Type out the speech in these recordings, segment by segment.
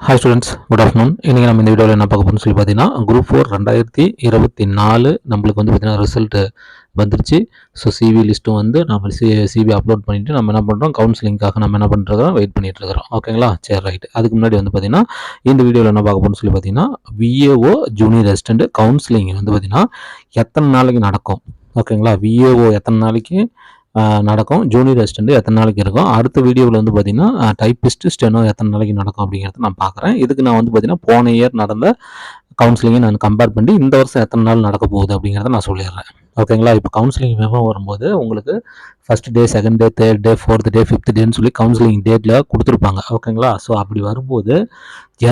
Hi students good afternoon இன்றைக்கி நம்ம இந்த வீடியோவில் என்ன பார்க்க போகிறோம்னு சொல்லி பார்த்தீங்கன்னா குரூப் ஃபோர் ரெண்டாயிரத்தி இருபத்தி நாலு நம்மளுக்கு வந்து பார்த்தீங்கன்னா ரிசல்ட்டு வந்துருச்சு. ஸோ சிவி லிஸ்ட்டும் வந்து நம்ம சி சிவி அப்லோட் பண்ணிவிட்டு நம்ம என்ன பண்ணுறோம் கவுன்சிலிங்காக நம்ம என்ன பண்ணுறோம் வெயிட் பண்ணிகிட்டு இருக்கிறோம். ஓகேங்களா சரி ரைட் அதுக்கு முன்னாடி வந்து பார்த்தீங்கன்னா இந்த வீடியோவில் என்ன பார்க்க போகிறோம்னு சொல்லி பார்த்தீங்கன்னா விஏஓ ஜூனியர் அசிஸ்டண்ட் கவுன்சிலிங் வந்து பார்த்திங்கன்னா எத்தனை நாளைக்கு நடக்கும்? ஓகேங்களா விஏஓ எத்தனை நாளைக்கு நடக்கும். ஜூனியர் அசிஸ்டண்ட் எத்தனை நாளைக்கு இருக்கும்? அடுத்த வீடியோவில் வந்து பார்த்திங்கன்னா டைப்பிஸ்ட் ஸ்டெனோ எத்தனை நாளைக்கு நடக்கும் அப்படிங்கிறத நான் பார்க்குறேன் இதுக்கு நான் வந்து பார்த்திங்கன்னா போன இயர் நடந்த கவுன்சிலிங்கை நான் கம்பேர் பண்ணி இந்த வருஷம் எத்தனை நாள் நடக்க போகுது அப்படிங்கிறத நான் சொல்லிடுறேன். ஓகேங்களா இப்போ கவுன்சிலிங் மெமோ வரும்போது உங்களுக்கு first day second day third day fourth day fifth டேன்னு சொல்லி கவுன்சிலிங் டேட்டில் கொடுத்துருப்பாங்க. ஓகேங்களா ஸோ அப்படி வரும்போது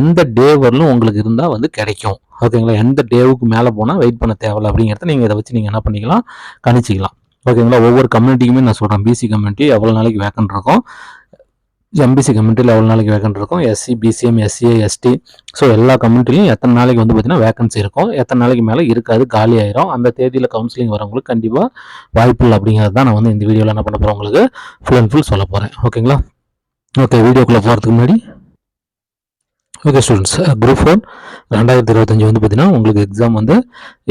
எந்த டே வரலும் உங்களுக்கு இருந்தால் வந்து கிடைக்கும். ஓகேங்களா எந்த டேவுக்கு மேலே போனால் வெயிட் பண்ண தேவையில்ல அப்படிங்கிறத நீங்கள் இதை வச்சு நீங்கள் என்ன பண்ணிக்கலாம்? கணிச்சிக்கலாம். ஓகேங்களா? ஒவ்வொரு கம்யூனிட்டிக்குமே நான் சொல்கிறேன் பிசி கம்யூனிட்டி எவ்வளோ நாளைக்கு வேக்கன் இருக்கும்? எம்பிசி கம்யூனிட்டியில் எவ்வளோ நாளைக்கு வேக்கன் இருக்கும்? SC BCM SC ST so எல்லா கம்யூனிட்டிலையும் எத்தனை நாளைக்கு வந்து பார்த்தீங்கன்னா வேக்கன்சி இருக்கும். எத்தனை நாளைக்கு மேலே இருக்காது காலி ஆயிரும். அந்த தேதியில் கவுன்சிலிங் வரவங்களுக்கு கண்டிப்பாக வாய்ப்பு இல்லை அப்படிங்கிறது தான் நான் வந்து இந்த வீடியோவில் என்ன பண்ண போகிறேன் உங்களுக்கு ஃபுல் அண்ட் ஃபுல் சொல்ல போகிறேன் ஓகேங்களா? ஓகே வீடியோக்குள்ளே போகிறதுக்கு முன்னாடி. ஓகே ஸ்டூடெண்ட்ஸ் குரூப் ஃபோர் ரெண்டாயிரத்தி இருபத்தஞ்சி வந்து பார்த்தீங்கன்னா உங்களுக்கு எக்ஸாம் வந்து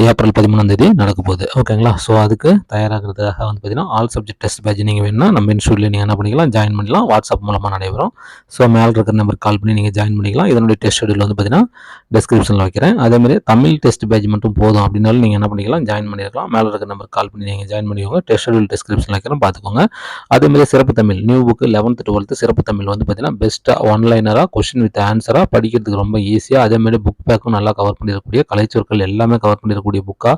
ஏப்ரல் பதிமூணாம் தேதி நடக்க போகுது. ஓகேங்களா ஸோ அதுக்கு தயாராகிறதுக்காக வந்து பார்த்தீங்கன்னா ஆல் சப்ஜெக்ட் டெஸ்ட் பேட்ச் நீங்கள் வேணும்னா நம்ம இன்ஸ்டியூட்டில் நீங்கள் என்ன பண்ணிக்கலாம் ஜாயின் பண்ணலாம் வாட்ஸ்அப் மூலமாக நடைபெறும். ஸோ மேலே இருக்கிற நம்பர் கால் பண்ணி நீங்கள் ஜாயின் பண்ணிக்கலாம். இதனுடைய டெஸ்ட் ஷெடியூல் வந்து பார்த்தீங்கன்னா டிஸ்கிரிப்ஷனில் வைக்கிறேன். அதேமாதிரி தமிழ் டெஸ்ட் பேட்ச் மட்டும் போதும் அப்படின்னாலும் நீங்கள் என்ன பண்ணிக்கலாம் ஜாயின் பண்ணிருக்கலாம். மேலே இருக்கிற நம்பர் கால் பண்ணி நீங்கள் ஜாயின் பண்ணிக்கோங்க. டெஸ்ட் ஷெடியூல் டிஸ்கிரிப்ஷனில் வைக்கிறேன். பார்த்துக்கோங்க. அதேமாதிரி சிறப்பு Tamil. New book eleventh twelfth சிறப்பு தமிழ் வந்து பார்த்தீங்கன்னா பெஸ்ட்டாக ஒன்லைனராக கொஷின் வித் ஆன்சராக படிக்கிறதுக்கு ரொம்ப ஈஸியாக அதேமாதிரி புக் பேக்கும் நல்லா கவர் பண்ணியிருக்கக்கூடிய கலைச்சொற்கள் எல்லாமே கவர் இருக்கக்கூடிய புக்காக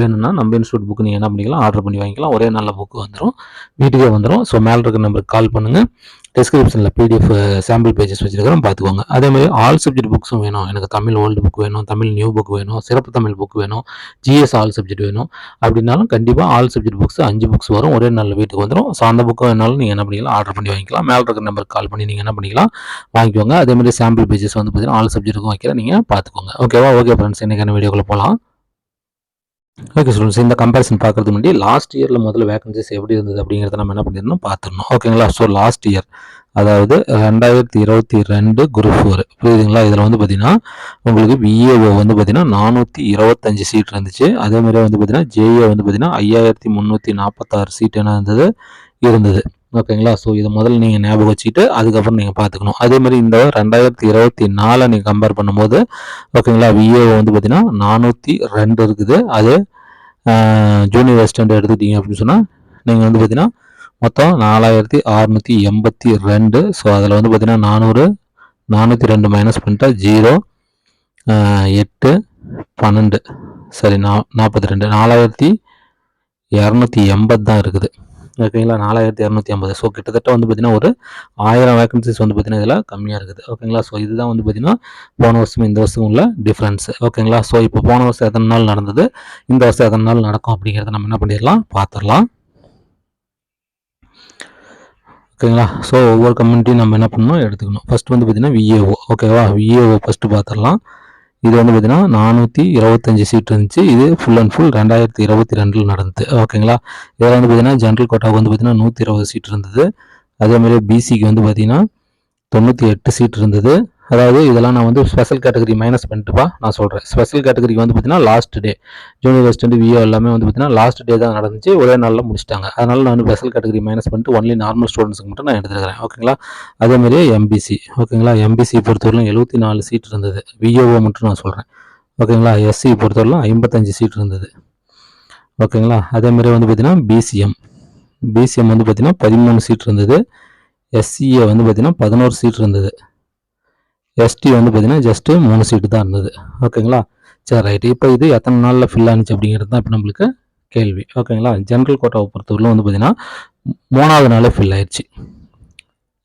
வேணும்னா நம்ம இன்ஸ்டியூட் புக்கு நீங்கள் என்ன பண்ணிக்கலாம் ஆர்டர் பண்ணி வாங்கிக்கலாம். ஒரே நல்ல புக்கு வந்துடும் வீட்டுக்கே வந்துடும் ஸோ மேலே இருக்க நம்பருக்கு கால் பண்ணுங்கள் டிஸ்கிரிப்ஷனில் பிடிஎஃப் சாம்பிள் பேஜஸ் வச்சுருக்கிறோம். பார்த்துக்கோங்க. அதேமாதிரி ஆல் சப்ஜெக்ட் புக்ஸும் வேணும். எனக்கு தமிழ் ஓல்டு புக் வேணும் தமிழ் நியூ புக் வேணும் சிறப்பு தமிழ் புக் வேணும் ஜிஎஸ் ஆல் சப்ஜெக்ட் வேணும். அப்படின்னாலும் கண்டிப்பாக ஆல் சப்ஜெக்ட் புக்ஸ் அஞ்சு புக்ஸ் வரும். ஒரே நல்ல வீட்டுக்கு வந்துடும் ஸோ அந்த புக்கு வேணாலும் நீங்கள் என்ன பண்ணிக்கலாம் ஆர்டர் பண்ணி வாங்கிக்கலாம். மேலே இருக்கிற நம்பருக்கு கால் பண்ணி நீங்கள் என்ன பண்ணிக்கலாம் வாங்கிக்கோங்க. அதே மாதிரி சாம்பிள் பேஜஸ் வந்து பார்த்தீங்கன்னா ஆல் சப்ஜெக்ட்டுக்கும் வைக்கிறேன் நீங்கள் பார்த்துக்கோங்க. ஓகேவா ஓகே ஃப்ரெண்ட்ஸ் இன்றைக்கான வீடியோக்குள்ளே போகலாம் ஓகே ஸ்டூடெண்ட்ஸ் இந்த கம்பேரிசன் பார்க்கறது முன்னாடி லாஸ்ட் இயரில் முதல்ல வேகன்சிஸ் எப்படி இருந்தது அப்படிங்கிறத நம்ம என்ன பண்ணிடணும் பார்த்துடணும். ஓகேங்களா ஸோ லாஸ்ட் இயர் அதாவது ரெண்டாயிரத்தி இருபத்தி ரெண்டு குரூப் ஃபோர் புரியுதுங்களா? இதில் வந்து பார்த்தீங்கன்னா உங்களுக்கு பிஏஓ வந்து பார்த்தீங்கன்னா நானூற்றி இருபத்தஞ்சு சீட் இருந்துச்சு. அதே மாதிரி வந்து பார்த்தீங்கன்னா ஜேஏ வந்து பார்த்தீங்கன்னா ஐயாயிரத்தி முந்நூற்றி நாற்பத்தாறு சீட் என்ன இருந்தது? இருந்தது. ஓகேங்களா? ஸோ இதை முதல்ல நீங்கள் ஞாபகம் வச்சுட்டு அதுக்கப்புறம் நீங்கள் பார்த்துக்கணும். அதே மாதிரி இந்த ரெண்டாயிரத்தி இருபத்தி நாலை நீங்கள் கம்பேர் பண்ணும்போது ஓகேங்களா? விஏ வந்து பார்த்தீங்கன்னா நானூற்றி ரெண்டு இருக்குது. அது ஜூனியர் அசிஸ்டண்ட் எடுத்துக்கிட்டீங்க அப்படின்னு சொன்னால் நீங்கள் வந்து பார்த்தீங்கன்னா மொத்தம் நாலாயிரத்தி அறுநூற்றி எண்பத்தி ரெண்டு. ஸோ அதில் வந்து பார்த்தீங்கன்னா நானூறு நானூற்றி ரெண்டு மைனஸ் பண்ணிட்டா ஜீரோ எட்டு பன்னெண்டு. சரி நா நாற்பத்தி ரெண்டு. நாலாயிரத்தி இரநூத்தி எண்பது தான் இருக்குது. ஓகேங்களா நாலாயிரத்தி இரநூத்தி ஐம்பது. ஸோ கிட்டத்தட்ட வந்து பார்த்திங்கன்னா ஒரு ஆயிரம் வேகன்சிஸ் வந்து பார்த்திங்கன்னா இதில் கம்மியாக இருக்குது. ஓகேங்களா ஸோ இதுதான் வந்து பார்த்திங்கன்னா போன வருஷம் இந்த வருஷம் உள்ள டிஃப்ரென்ஸ் ஓகேங்களா ஸோ இப்போ போன வருஷம் எத்தனை நாள் நடந்தது? இந்த வருஷம் எத்தனை நாள் நடக்கும் அப்படிங்கிறத நம்ம என்ன பண்ணிடலாம்? பார்த்துடலாம். ஓகேங்களா ஸோ ஒவ்வொரு கம்யூனிட்டியும் நம்ம என்ன பண்ணணும்? எடுத்துக்கணும். ஃபஸ்ட்டு வந்து பார்த்திங்கன்னா விஏஓ ஓகேவா விஏஓ ஃபஸ்ட்டு பார்த்துடலாம். இது வந்து பார்த்திங்கன்னா நானூற்றி இருபத்தஞ்சி சீட் இருந்துச்சு. இது ஃபுல் அண்ட் ஃபுல் ரெண்டாயிரத்தி இருபத்தி ரெண்டில் நடந்தது. ஓகேங்களா இதில் வந்து பார்த்தீங்கன்னா ஜென்ரல் கோட்டாவுக்கு வந்து பார்த்திங்கன்னா நூற்றி இருபது சீட் இருந்தது. அதேமாதிரி பிசிக்கு வந்து பார்த்தீங்கன்னா தொண்ணூற்றி எட்டு சீட் இருந்தது. அதாவது இதெல்லாம் நான் வந்து ஸ்பெஷல் கேட்டகரி மைனஸ் பண்ணிட்டுப்பா நான் சொல்கிறேன் ஸ்பெஷல் கேட்டகரிக்கு வந்து பார்த்தீங்கன்னா last day junior assistant VO எல்லாமே வந்து பார்த்தீங்கன்னா லாஸ்ட் டே தான் நடந்துச்சு. ஒரே நாளில் முடிச்சிட்டாங்க. அதனால் நான் ஸ்பெஷல் கேட்டகரி மைனஸ் பண்ணிட்டு ஒன்லி நார்மல் ஸ்டூடெண்ட்ஸுக்கு மட்டும் நான் எடுத்துருக்கிறேன். ஓகேங்களா அதேமாதிரி எம்பிசி ஓகேங்களா எம்பிசி பொறுத்தவரையிலும் எழுபத்தி நாலு சீட் இருந்தது. விஓஓ மட்டும் நான் சொல்கிறேன் ஓகேங்களா எஸ்சி பொறுத்தவரையிலும் ஐம்பத்தஞ்சு சீட் இருந்தது. ஓகேங்களா அதேமாதிரி வந்து பார்த்தீங்கன்னா பிசிஎம் பிசிஎம் வந்து பார்த்தீங்கன்னா பதிமூணு சீட் இருந்தது. எஸ்சிஏ வந்து பார்த்தீங்கன்னா பதினோரு சீட் இருந்தது. எஸ்டி வந்து பார்த்தீங்கன்னா ஜஸ்ட்டு மூணு சீட்டு தான் இருந்தது. ஓகேங்களா சரி ரைட்டு இப்போ இது எத்தனை நாளில் ஃபில் ஆனிச்சு அப்படிங்கிறது தான் இப்போ நம்மளுக்கு கேள்வி. ஓகேங்களா ஜென்ரல் கோட்டாவை பொறுத்தவரையிலும் வந்து பார்த்திங்கன்னா மூணாவது நாளே ஃபில் ஆயிடுச்சு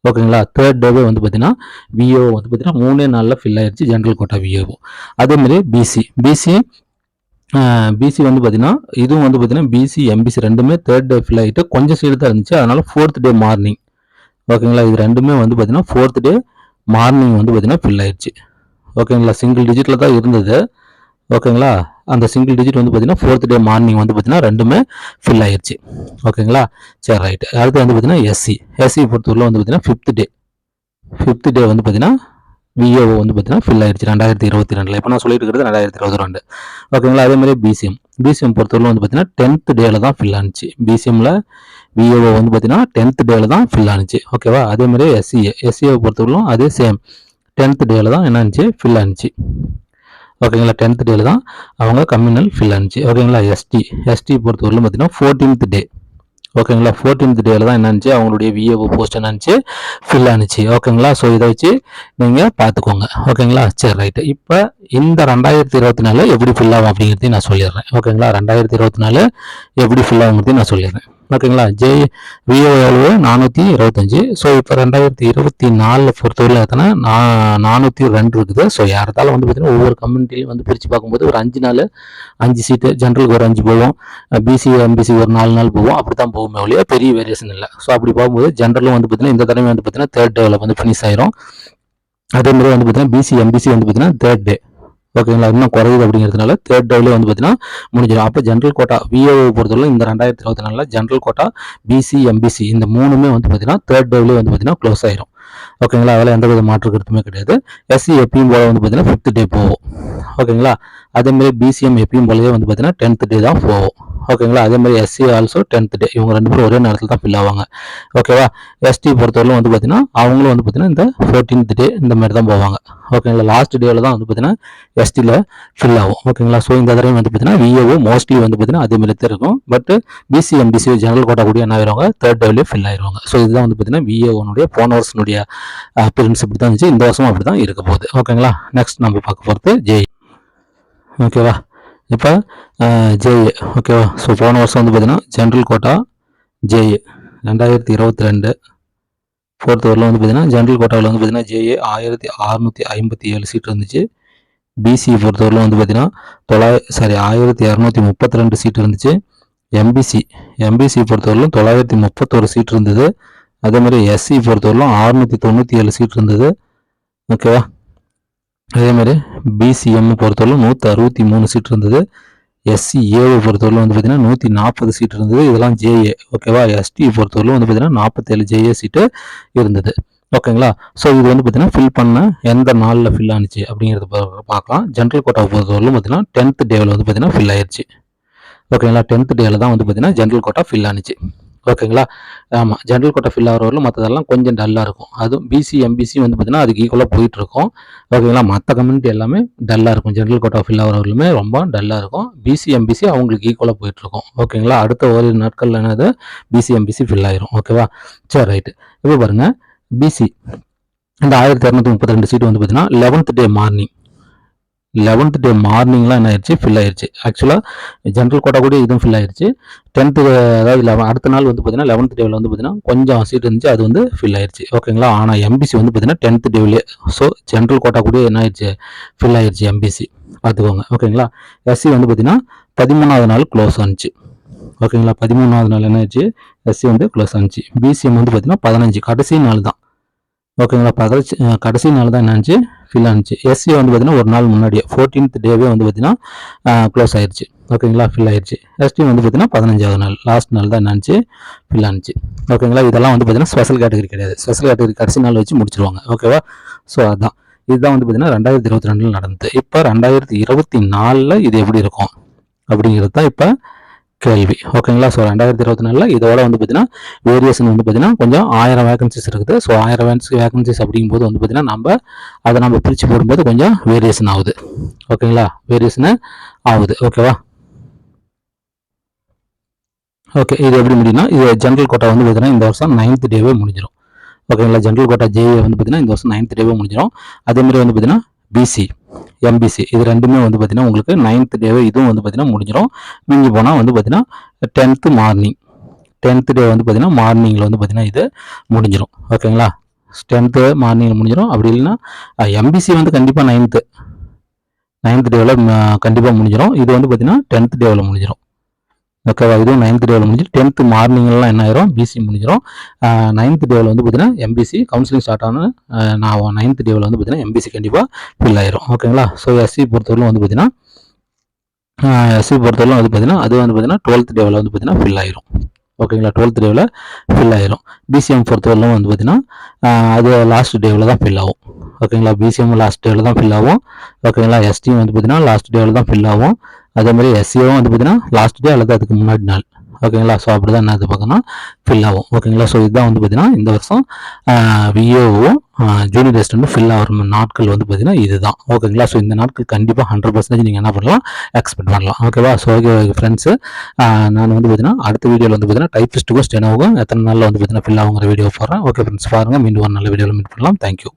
ஓகேங்களா தேர்ட் டேவே வந்து பார்த்தீங்கன்னா விஓ வந்து பார்த்தீங்கன்னா மூணே நாளில் ஃபில் ஆயிடுச்சு ஜென்ரல் கோட்டா விஓ அதேமாதிரி பிசி பிசி பிசி வந்து பார்த்தீங்கன்னா இதுவும் வந்து பார்த்தீங்கன்னா பிசி எம்பிசி ரெண்டுமே தேர்ட் டே ஃபில் ஆகிட்டு கொஞ்சம் சீட்டு தான் இருந்துச்சு. அதனால் ஃபோர்த் டே மார்னிங் ஓகேங்களா இது ரெண்டுமே வந்து பார்த்தீங்கன்னா ஃபோர்த் டே மார்னிங் வந்து பார்த்திங்கன்னா ஃபில் ஆயிடுச்சு. ஓகேங்களா சிங்கிள் டிஜிட்டில் தான் இருந்தது. ஓகேங்களா அந்த சிங்கிள் டிஜிட் வந்து பார்த்திங்கன்னா ஃபோர்த் டே மார்னிங் வந்து பார்த்திங்கன்னா ரெண்டுமே ஃபில் ஆயிடுச்சு. ஓகேங்களா சரி ரைட்டு அடுத்து வந்து பார்த்திங்கன்னா எஸ்சி எஸ்சி பொறுத்தவரை வந்து பார்த்திங்கன்னா ஃபிஃப்த் டே ஃபிஃப்த் டே வந்து பார்த்திங்கன்னா விஏஓ வந்து பார்த்தீங்கன்னா ஃபில் ஆயிடுச்சு. ரெண்டாயிரத்தி இருபத்தி ரெண்டில். இப்போ நான் சொல்லிட்டு இருக்கிறது ரெண்டாயிரத்தி இருபத்தி ரெண்டு. ஓகேங்களா அதே மாதிரி பிசிஎம் பிசிஎம் பொறுத்தவரை வந்து பார்த்தீங்கன்னா டென்த் டேல தான் ஃபில் ஆனிச்சு. பிசிஎம்மில் விஏஓ வந்து பார்த்தீங்கன்னா டென்த் டேல தான் ஃபில் ஆனிச்சு. ஓகேவா அதே மாதிரி எஸ்சிஏ எஸ்சிஏ பொறுத்தவரைக்கும் அதே சேம் டென்த் டேல தான் என்ன ஆனிச்சு? ஃபில் ஆனிச்சு. ஓகேங்களா டென்த் டேல தான் அவங்க கம்யூனல் ஃபில் ஆனிச்சு. ஓகேங்களா எஸ்டி எஸ்டி பொறுத்தவரைக்கும் பார்த்தீங்கன்னா ஃபோர்டீன்த் டே ஓகேங்களா ஃபோர்டீன்த் டேல தான் என்னச்சு அவங்களுடைய விஏஓ போஸ்ட் என்னச்சு ஃபில் ஆனிச்சு? ஓகேங்களா ஸோ இதை வச்சு நீங்கள் பார்த்துக்கோங்க. ஓகேங்களா சரி ரைட்டு இப்போ இந்த ரெண்டாயிரத்தி இருபத்தி நாலு எப்படி ஃபில் ஆகும் அப்படிங்கிறதையும் நான் சொல்லிடுறேன். ஓகேங்களா ரெண்டாயிரத்தி இருபத்தி நாலு எப்படி ஃபில் ஆகுங்கிறதையும் நான் சொல்லிடுறேன். ஓகேங்களா? ஜே விஓ எவ்வளவு நானூற்றி இருபத்தஞ்சி. ஸோ இப்போ ரெண்டாயிரத்தி இருபத்தி நாலில் பொறுத்தவரையில் எத்தனை? நானூற்றி ரெண்டு இருக்குது. ஸோ யாரத்தாலும் வந்து பார்த்தீங்கன்னா ஒவ்வொரு கம்யூனிட்டிலையும் வந்து பிரித்து பார்க்கும்போது ஒரு அஞ்சு நாள் அஞ்சு சீட்டு ஜென்ரலுக்கு ஒரு அஞ்சு போவோம். பிசி எம்பிசி ஒரு நாலு நாள் போவோம். அப்படி தான் போகுமே ஒழிய பெரிய வேரியேஷன் இல்லை. ஸோ அப்படி போகும்போது ஜென்ரலும் வந்து பார்த்தீங்கன்னா இந்த தடவை வந்து பார்த்தீங்கன்னா தேர்ட் டேவில் வந்து ஃபினிஷ் ஆயிரும். அதே மாதிரி வந்து பார்த்தீங்கன்னா பிசி எம்பிசி வந்து பார்த்தீங்கன்னா தேர்ட் டே ஓகேங்களா? இன்னும் குறையுது அப்படிங்கிறதுனால தேர்ட் டவுலே வந்து பார்த்தீங்கன்னா முடிஞ்சிடும். அப்போ ஜென்ரல் கோட்டா விஏஓ பொறுத்தவரை இந்த ரெண்டாயிரத்தி இருபத்தி நாலில் ஜென்ரல் கோட்டா பிசி எம்பிசி இந்த மூணுமே வந்து பார்த்தீங்கன்னா தேர்ட் டவுலே வந்து பார்த்தீங்கன்னா க்ளோஸ் ஆயிரும். ஓகேங்களா? அதில் எந்த வித மாற்று கருத்துமே கிடையாது. எஸ்சி எப்பயும் போல வந்து பார்த்தீங்கன்னா ஃபிஃப்த் டே போகும். ஓகேங்களா? அதேமாரி பிசிஎம் எப்பயும் போலவே வந்து பார்த்தீங்கன்னா டென்த் டே தான் போகும் ஓகேங்களா? அதே மாதிரி எஸ்சி ஆல்சோ டென்த் டே இவங்க ரெண்டு பேரும் ஒரே நேரத்தில் தான் ஃபில் ஆவாங்க. ஓகேவா? எஸ்டி பொறுத்தவரையிலும் வந்து பார்த்தீங்கன்னா அவங்களும் வந்து பார்த்தீங்கன்னா இந்த ஃபோர்டீன்த் டே இந்த மாதிரி தான் போவாங்க. ஓகேங்களா? லாஸ்ட் டேவில் தான் வந்து பார்த்தீங்கன்னா எஸ்டியில் ஃபில் ஆகும். ஓகேங்களா? ஸோ இந்த தடவை வந்து பார்த்தீங்கன்னா விஏஓ மோஸ்ட்லி வந்து பார்த்தீங்கன்னா அதே மாதிரி தான் இருக்கும். But BC MBC general quota கூட என்ன ஆயிருவாங்க? தேர்ட் டேவிலே ஃபில் ஆயிருவாங்க. ஸோ இதுதான் வந்து பார்த்தீங்கன்னா விஏஓனுடைய போன வருஷனுடைய அப்பியரன்ஸ் இப்படி தான் இருந்துச்சு. இந்த வருஷமும் அப்படி தான் இருக்க போகுது. ஓகேங்களா? நெக்ஸ்ட் நம்ம பார்க்க போகிறது ஜேஇ ஓகேவா இப்போ ஜேஏ ஓகேவா ஸோ போன வருஷம் வந்து பார்த்தீங்கன்னா ஜென்ரல் கோட்டா ஜேஏ ரெண்டாயிரத்தி இருபத்தி ரெண்டு ஃபோர்த் வரலாம் வந்து பார்த்தீங்கன்னா ஜென்ரல் கோட்டாவில் வந்து பார்த்தீங்கன்னா ஜேஏ ஆயிரத்தி அறுநூற்றி ஐம்பத்தி ஏழு சீட் இருந்துச்சு. பிசி பொறுத்தவரையிலும் வந்து பார்த்தீங்கன்னா தொள்ளாய சாரி ஆயிரத்தி இரநூத்தி முப்பத்தி ரெண்டு சீட் இருந்துச்சு. எம்பிசி எம்பிசி பொறுத்தவரையிலும் தொள்ளாயிரத்தி முப்பத்தொரு சீட் இருந்தது. அதே மாதிரி எஸ்சி பொறுத்தவரையிலும் அறுநூற்றி தொண்ணூற்றி ஏழு சீட் இருந்தது. ஓகேவா அதே மாதிரி பிசிஎம் நூற்றி அறுபத்தி மூணு சீட் இருந்தது. எஸ்சி ஏவை பொறுத்தவரையிலும் வந்து பார்த்தீங்கன்னா நூற்றி நாற்பது சீட் இருந்தது. இதெல்லாம் ஜேஏ ஓகேவா எஸ்டி பொறுத்தவரையிலும் வந்து பார்த்தீங்கன்னா நாற்பத்தேழு ஜேஏ சீட்டு இருந்தது. ஓகேங்களா ஸோ இது வந்து பார்த்தீங்கன்னா ஃபில் பண்ண எந்த நாளில் ஃபில் ஆனிச்சு அப்படிங்கிறத பார்க்கலாம் ஜென்ரல் கோட்டா பொறுத்தவரையிலும் பார்த்தீங்கன்னா டென்த் டேவில் வந்து பார்த்தீங்கன்னா ஃபில் ஆயிடுச்சு ஓகேங்களா டென்த் டேவில் தான் வந்து பார்த்தீங்கன்னா ஜென்ரல் கோட்டா ஃபில் ஆனிச்சு. ஓகேங்களா? ஆமாம் ஜென்ரல் கோட்டை ஃபில் ஆகிறவர்களும் மற்றதெல்லாம் கொஞ்சம் டல்லாக இருக்கும். அதுவும் பிசி எம்பிசி வந்து பார்த்திங்கன்னா அதுக்கு ஈக்குவலாக போயிட்டுருக்கும். ஓகேங்களா? மற்ற கம்யூனிட்டி எல்லாமே டல்லாக இருக்கும். ஜென்ரல் கோட்டா ஃபில் ஆகிறவர்களுமே ரொம்ப டல்லாக இருக்கும். பிசி எம்பிசி அவங்களுக்கு ஈக்குவலாக போயிட்டுருக்கும். ஓகேங்களா? அடுத்த ஒரு நாட்களில் என்னது பிசி எம்பிசி ஃபில் ஆயிரும். ஓகேவா? சரி ரைட்டு இப்போ பாருங்கள் பிசி இந்த ஆயிரத்தி இரநூத்தி முப்பத்தி ரெண்டு சீட்டு வந்து பார்த்தீங்கன்னா eleventh day morning eleventh day மார்னிங்லாம் என்ன ஆயிடுச்சு ஃபில் ஆயிடுச்சு ஆக்சுவலாக ஜென்ரல் கோட்டா கூட இதுவும் ஃபில் ஆயிடுச்சு டென்த்து அதாவது லெவன் அடுத்த நாள் வந்து பார்த்தீங்கன்னா லெவன்த் டேவில் வந்து பார்த்தீங்கன்னா கொஞ்சம் சீட் இருந்துச்சு அது வந்து ஃபில் ஆயிடுச்சு ஓகேங்களா ஆனால் எம்பிசி வந்து பார்த்தீங்கன்னா டென்த் டேவிலே ஸோ ஜென்ரல் கோட்டா கூட என்ன ஆயிடுச்சு ஃபில் ஆயிடுச்சு எம்பிசி பார்த்துக்கோங்க. ஓகேங்களா எஸ்சி வந்து பார்த்தீங்கன்னா பதிமூணாவது நாள் க்ளோஸ் ஆனிச்சு. ஓகேங்களா பதிமூணாவது நாள் என்ன ஆயிடுச்சு எஸ்சி வந்து க்ளோஸ் ஆனிச்சு. பிசிஎம் வந்து பார்த்தீங்கன்னா பதினஞ்சு. கடைசி நாள் தான். ஓகேங்களா? பகல் கடைசி நாள் தான் என்னாச்சு? ஃபில் ஆனிச்சு. எஸ்சி வந்து பார்த்தீங்கன்னா ஒரு நாள் முன்னாடியே. ஃபோர்டீன்த் டேவே வந்து பார்த்தீங்கன்னா க்ளோஸ் ஆயிடுச்சு ஓகேங்களா? ஃபில் ஆயிடுச்சு எஸ்டி வந்து பார்த்தீங்கன்னா பதினஞ்சாவது நாள். லாஸ்ட் நாள் தான் என்னாச்சு? ஃபில் ஆனிச்சு. ஓகேங்களா? இதெல்லாம் வந்து பார்த்தீங்கன்னா ஸ்பெஷல் கேட்டகரி கிடையாது. ஸ்பெஷல் கேட்டகரி கடைசி நாள் வச்சு முடிச்சிருவாங்க. ஓகேவா? ஸோ அதுதான் இதுதான் வந்து பார்த்தீங்கன்னா ரெண்டாயிரத்தி இருபத்தி ரெண்டில் நடந்தது. இப்போ ரெண்டாயிரத்தி இருபத்தி நாலில் இது எப்படி இருக்கும்? அப்படிங்கிறது தான் இப்போ கேள்வி. ஓகேங்களா ஸோ ரெண்டாயிரத்தி இருபத்தி நாலில் இதோட வந்து பார்த்தீங்கன்னா வேரியேஷன் வந்து பார்த்தீங்கன்னா கொஞ்சம் ஆயிரம் வேகன்சிஸ் இருக்குது. ஸோ ஆயிரம் வேகன்சி வேகன்சிஸ் அப்படிங்கும்போது வந்து பார்த்தீங்கன்னா நம்ம அதை நம்ம பிரித்து போடும்போது கொஞ்சம் வேரியேஷன் ஆகுது. ஓகேங்களா வேரியேஷனு ஆகுது. ஓகேவா ஓகே இது எப்படி முடியும்னா இது ஜென்ரல் கோட்டா வந்து பார்த்தீங்கன்னா இந்த வருஷம் நைன்த் டேவே முடிஞ்சிடும் ஓகேங்களா ஜென்ரல் கோட்டா ஜேஏ வந்து பார்த்தீங்கன்னா இந்த வருஷம் நைன்த் டேவே முடிஞ்சிடும் அதேமாதிரி வந்து பார்த்தீங்கன்னா பிசி எம்பிசி இது ரெண்டுமே வந்து பார்த்திங்கன்னா உங்களுக்கு நைன்த் டேவே இதுவும் வந்து பார்த்திங்கன்னா முடிஞ்சிடும் மிஞ்சி போனால் வந்து பார்த்திங்கன்னா டென்த்து மார்னிங் டென்த்து டே வந்து பார்த்திங்கன்னா மார்னிங்கில் வந்து பார்த்திங்கன்னா இது முடிஞ்சிடும் ஓகேங்களா டென்த்து மார்னிங்கில் முடிஞ்சிடும் அப்படி இல்லைன்னா எம்பிசி வந்து கண்டிப்பாக நைன்த்து நைன்த் டேவில் கண்டிப்பாக முடிஞ்சிடும் இது வந்து பார்த்தீங்கன்னா டென்த் டேவில் முடிஞ்சிடும் ஓகேவா இதுவும் நைன்த் டேவில் முடிஞ்சு டென்த்து மார்னிங்லாம் என்ன ஆயிரும்? பிசி முடிஞ்சிடும் நைன்த் டேவில் வந்து பார்த்தீங்கன்னா எம்பிசி கவுன்சிலிங் ஸ்டார்ட் ஆன நான் நைன்த் டேவில் வந்து பார்த்தீங்கன்னா எம்பிசி கண்டிப்பாக ஃபில் ஆயிரும். ஓகேங்களா ஸோ எஸ்சி பொறுத்தவரைக்கும் வந்து பார்த்தீங்கன்னா எஸ்சி பொறுத்தவரைக்கும் வந்து பார்த்தீங்கன்னா அது வந்து பார்த்தீங்கன்னா டுவெல்த் டேவில் வந்து பார்த்தீங்கன்னா ஃபில் ஆயிரும். ஓகேங்களா டுவெல்த் டேவில் ஃபில் ஆயிரும். பிசிஎம் பொறுத்தவரைக்கும் வந்து பார்த்தீங்கன்னா அது லாஸ்ட் டேவில் தான் ஃபில் ஆகும். ஓகேங்களா பிசிஎம் லாஸ்ட் டேவில் தான் ஃபில் ஆகும். ஓகேங்களா எஸ்டியும் வந்து பார்த்தீங்கன்னா லாஸ்ட் டேவில் தான் ஃபில் ஆகும். அதே மாதிரி எஸ்சியும் வந்து பார்த்தீங்கன்னா லாஸ்ட் டே அல்லது அதுக்கு முன்னாடி நாள். ஓகேங்களா ஸோ அப்படி தான் என்ன இது பார்க்கணும்னா ஃபில் ஆகும் ஓகேங்களா ஸோ இதுதான் வந்து பார்த்தீங்கன்னா இந்த வருஷம் விஏஓவும் ஜூனியர் வந்து ஃபில் ஆகிற நாட்கள் வந்து பார்த்தீங்கன்னா இதுதான். ஓகேங்களா ஸோ இந்த நாட்கள் கண்டிப்பாக ஹண்ட்ரட் பர்சன்டேஜ் நீங்கள் என்ன பண்ணலாம்? எக்ஸ்பெக்ட் பண்ணலாம். ஓகேவா ஸோ ஓகே ஃப்ரெண்ட்ஸு நான் வந்து பார்த்தீங்கன்னா அடுத்த வீடியோவில் வந்து பார்த்தீங்கன்னா டைப்பிஸ்ட்டுக்கும் ஸ்டெனோவுக்கும் எத்தனை நாளில் வந்து பார்த்தீங்கன்னா ஃபில் ஆகுங்கிற வீடியோ போகிறேன் ஓகே ஃப்ரெண்ட்ஸ் பாருங்கள் மீண்டும் ஒரு நல்ல வீடியோவில் மீட் பண்ணலாம். தேங்க்யூ